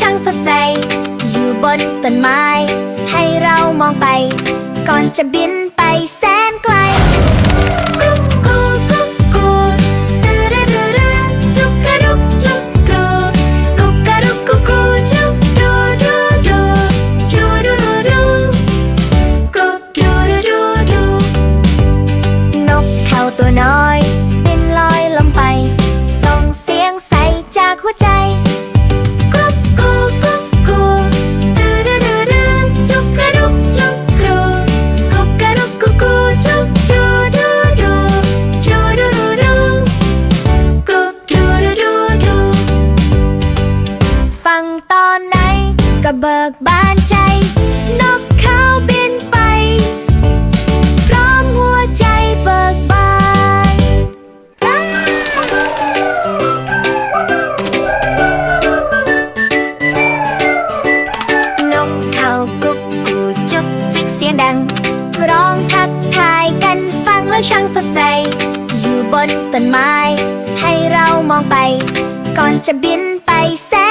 ช่างสดใส อยู่บนต้นไม้ ให้เรามองไป ก่อนจะบินไปแสนไกล บานใจ นกเขาบินไป พร้อมหัวใจเบิกบานนกเขากุ๊กกูจุกจิกเสียงดัง ร้องทักทายกันฟังแล้วช่างสดใส อยู่บนต้นไม้ ให้เรามองไป ก่อนจะบินไปแสน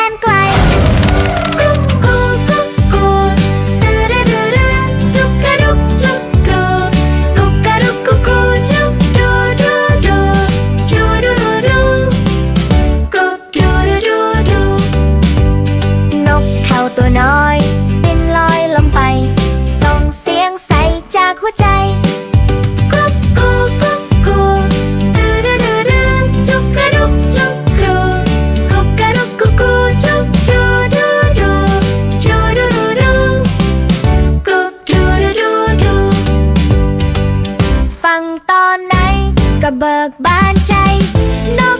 งตอนไหน ก็เบิกบานใจ นก